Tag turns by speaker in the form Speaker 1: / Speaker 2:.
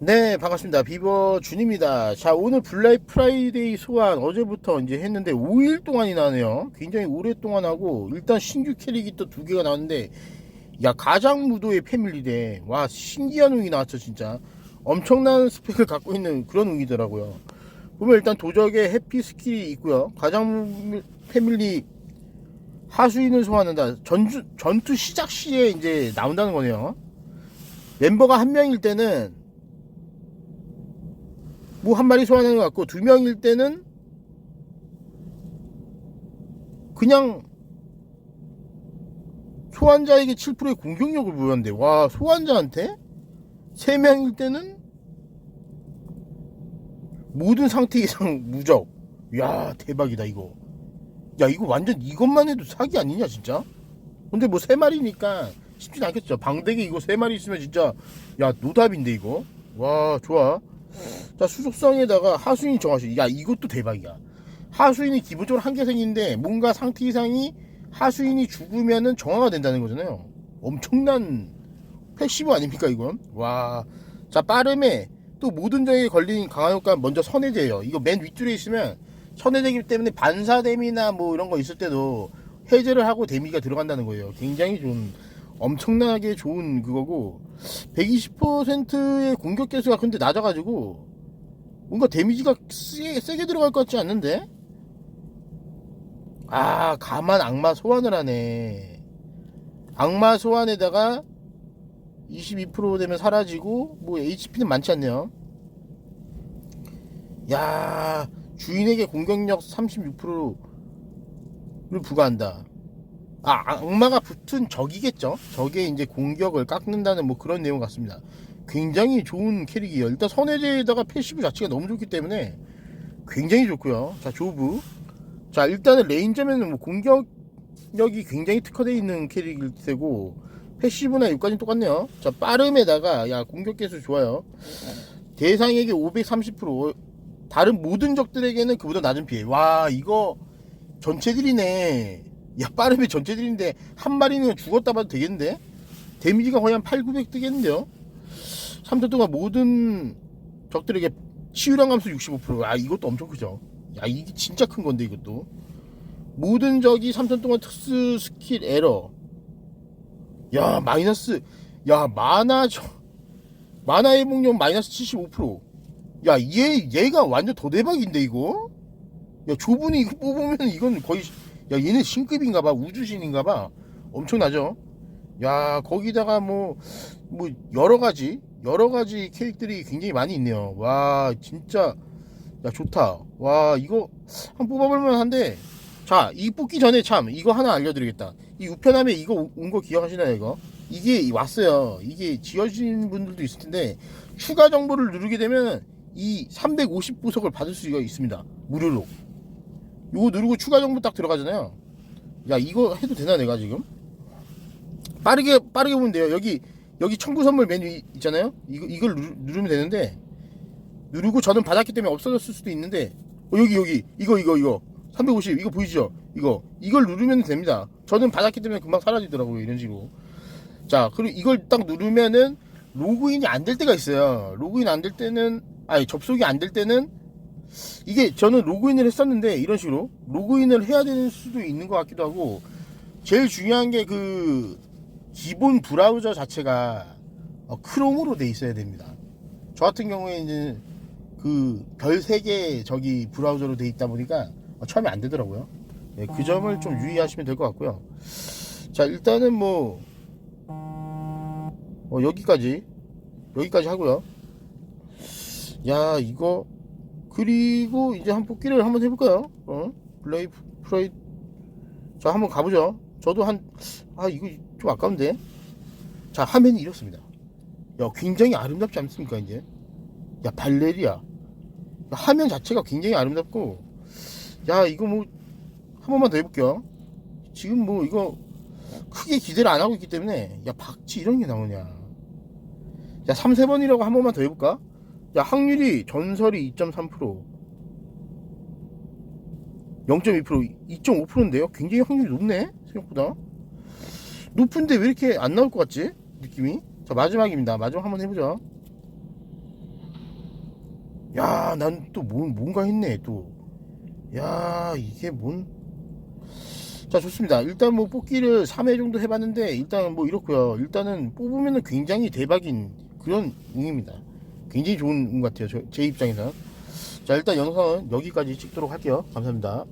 Speaker 1: 네, 반갑습니다. 비버 준입니다. 자, 오늘 블랙 프라이데이 소환 어제부터 이제 했는데 5일 동안이 나네요. 굉장히 오랫동안 하고 일단 신규 캐릭이 또 두 개가 나왔는데 야, 가장 무도의 패밀리대. 와, 신기한 웅이 나왔죠, 진짜. 엄청난 스펙을 갖고 있는 그런 웅이더라고요. 보면 일단 도적에 해피 스킬이 있고요. 가장 패밀리 하수인을 소환한다. 전주, 전투 시작 시에 이제 나온다는 거네요. 멤버가 한 명일 때는 뭐 한 마리 소환하는 것 같고 두 명일 때는 그냥 소환자에게 7%의 공격력을 부여한대. 와 소환자한테 세 명일 때는 모든 상태 이상 무적. 야 대박이다 이거. 야 이거 완전 이것만 해도 사기 아니냐 진짜? 근데 뭐 세 마리니까 쉽진 않겠죠. 방대기 이거 세 마리 있으면 진짜 야 노답인데 이거. 와 좋아. 자 수속성에다가 하수인 정하시. 야 이것도 대박이야. 하수인이 기본적으로 한개 생긴데 뭔가 상태 이상이 하수인이 죽으면은 정화가 된다는 거잖아요. 엄청난 패시브 아닙니까 이건? 와. 자 빠름에 또 모든 적에 걸린 강화 효과 먼저 선해제예요. 이거 맨 윗줄에 있으면 선해제기 때문에 반사댐이나 뭐 이런 거 있을 때도 해제를 하고 데미가 들어간다는 거예요. 굉장히 좀 엄청나게 좋은 그거고 120%의 공격 개수가 근데 낮아가지고 뭔가 데미지가 세게, 세게 들어갈 것 같지 않는데? 아 가만 악마 소환을 하네. 악마 소환에다가 22% 되면 사라지고 뭐 HP는 많지 않네요. 야 주인에게 공격력 36%를 부과한다 아 악마가 붙은 적이겠죠? 적의 이제 공격을 깎는다는 뭐 그런 내용 같습니다. 굉장히 좋은 캐릭이에요 일단 선해제에다가 패시브 자체가 너무 좋기 때문에 굉장히 좋고요. 자 조브 자 일단은 레인저면은 뭐 공격력이 굉장히 특화되어 있는 캐릭일 테고 패시브나 여기까지는 똑같네요. 자 빠름에다가 야 공격 개수 좋아요. 대상에게 530% 다른 모든 적들에게는 그보다 낮은 피해. 와 이거 전체들이네 야 빠름에 전체들인데 한 마리는 죽었다 봐도 되겠는데? 데미지가 거의 한 8, 900 뜨겠는데요? 3초 동안 모든 적들에게 치유량 감소 65%아 이것도 엄청 크죠. 야 이게 진짜 큰 건데 이것도. 모든 적이 3천 동안 특수 스킬 에러. 야 마이너스 야 마나 저 마나 회복력 마이너스 75%야 얘 얘가 완전 더 대박인데 이거? 야 조분이 이거 뽑으면 이건 거의 야 얘는 신급인가봐 우주신인가봐. 엄청나죠? 야 거기다가 뭐뭐 여러 가지 여러 가지 캐릭들이 굉장히 많이 있네요. 와 진짜 야 좋다. 와 이거 한번 뽑아볼만 한데. 자 이 뽑기 전에 참 이거 하나 알려드리겠다. 이 우편함에 이거 온 거 기억하시나요 이거? 이게 왔어요. 이게 지어진 분들도 있을 텐데 추가 정보를 누르게 되면 이 350부석을 받을 수가 있습니다. 무료로 요거 누르고 추가 정보 딱 들어가잖아요. 야 이거 해도 되나 내가 지금? 빠르게 빠르게 보면 돼요. 여기 여기 청구 선물 메뉴 이- 있잖아요. 이거 이걸 누르, 누르 면 되는데 누르고 저는 받았기 때문에 없어졌을 수도 있는데 어, 여기 여기. 이거 이거 이거. 350 이거 보이시죠? 이거. 이걸 누르면 됩니다. 저는 받았기 때문에 금방 사라지더라고요 이런 식으로. 자 그리고 이걸 딱 누르면은 로그인이 안 될 때가 있어요. 로그인 안 될 때는 아니 접속이 안 될 때는 이게 저는 로그인을 했었는데 이런 식으로 로그인을 해야 되는 수도 있는 것 같기도 하고 제일 중요한 게 그 기본 브라우저 자체가 어, 크롬으로 돼 있어야 됩니다 저 같은 경우에 이제 그별 3개 저기 브라우저로 돼 있다 보니까 어, 처음에 안 되더라고요. 네, 그 점을 좀 유의하시면 될 것 같고요. 자, 일단은 뭐, 어, 여기까지, 여기까지 하고요. 야, 이거, 그리고 이제 한 뽑기를 한번 해볼까요? 어? 블레이 프라이, 자, 한번 가보죠. 저도 한, 아, 이거 좀 아까운데. 자, 화면이 이렇습니다. 야, 굉장히 아름답지 않습니까, 이제? 야 발레리아 화면 자체가 굉장히 아름답고 야 이거 뭐 한 번만 더 해볼게요 지금 뭐 이거 크게 기대를 안 하고 있기 때문에 야 박쥐 이런 게 나오냐 야 3, 3번이라고 한 번만 더 해볼까 야 확률이 전설이 2.3% 0.2% 2.5%인데요? 굉장히 확률이 높네 생각보다. 높은데 왜 이렇게 안 나올 것 같지? 느낌이? 자 마지막입니다. 마지막 한번 해보죠 야, 난또 뭐, 뭔가 했네, 또. 야, 이게 뭔. 자, 좋습니다. 일단 뭐 뽑기를 3회 정도 해봤는데, 일단 뭐 이렇고요. 일단은 뽑으면은 굉장히 대박인 그런 운입니다. 굉장히 좋은 운 같아요. 저- 제 입장에서. 자, 일단 영상은 여기까지 찍도록 할게요. 감사합니다.